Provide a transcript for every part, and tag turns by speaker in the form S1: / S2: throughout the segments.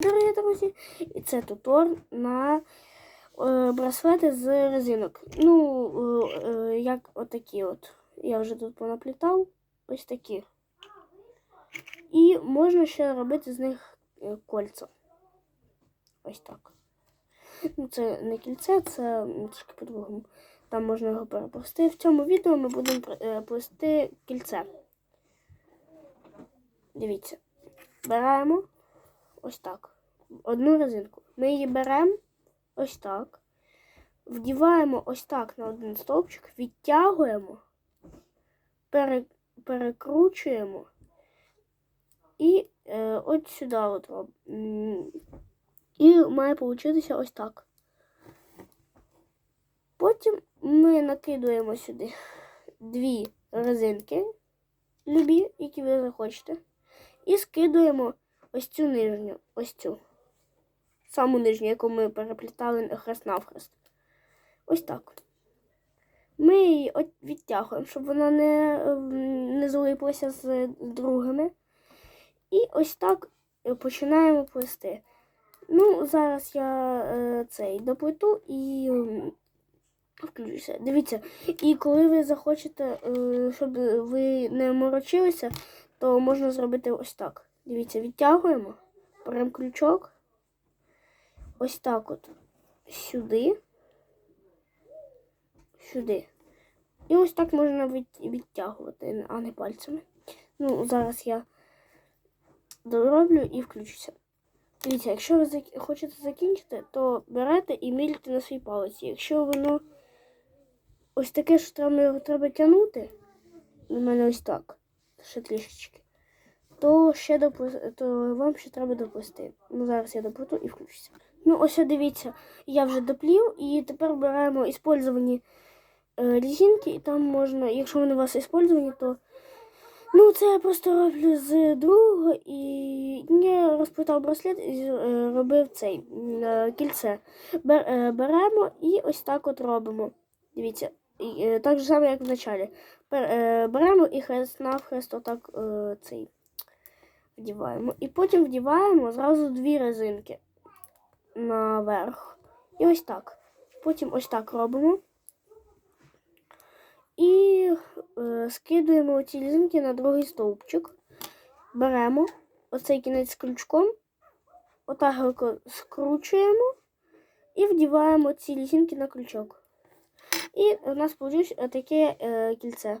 S1: Дорогі друзі, і це тутор на е, браслети з резинок. Ну, е, е, як отакі от. Я вже тут понаплітав. Ось такі. І можна ще робити з них е, кольця. Ось так. Ну, це не кільце, це м, трішки по-другому. Там можна його переплести. В цьому відео ми будемо е, плести кільце. Дивіться. Беремо ось так. Одну резинку. Ми її беремо ось так. Вдіваємо ось так на один стовпчик, відтягуємо, пере, перекручуємо і е, от сюди от робимо. І має получитися ось так. Потім ми накидуємо сюди дві резинки, любі, які ви захочете, і скидуємо ось цю нижню, ось цю. Саму нижню, яку ми переплітали хрест навхрест. Ось так. Ми її відтягуємо, щоб вона не, ем, не злиплася з другими. І ось так е, починаємо плести. Ну, зараз я е, цей доплету і ем, включуся. Дивіться, і коли ви захочете, е, щоб ви не морочилися, то можна зробити ось так. Дивіться, відтягуємо, беремо крючок. Ось так от сюди, сюди. І ось так можна відтягувати, а не пальцями. Ну, зараз я дороблю і включуся. Дивіться, якщо ви хочете закінчити, то берете і міряйте на свій палець. Якщо воно ось таке, що треба його треба тягнути, у мене ось так, ще трішечки, то ще допу... то вам ще треба доплести. Ну, зараз я доплету і включуся. Ну, ось дивіться, я вже доплів, і тепер беремо іспользовані резинки, і там можна, якщо вони у вас іспользовані, то Ну, це я просто роблю з другого і я розплетав браслет і е, робив цей е, кільце. Е, беремо і ось так от робимо. Дивіться, так же само, як в началі. Беремо і хрест навхрест отак цей вдіваємо. І потім вдіваємо зразу дві резинки наверх. І ось так. Потім ось так робимо. І е, скидуємо ці лізинки на другий стовпчик. Беремо оцей кінець з крючком, отак скручуємо і вдіваємо ці лізинки на крючок. І у нас вийшло таке е, кільце.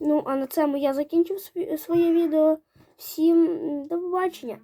S1: Ну, а на цьому я закінчив своє відео. Всім до побачення!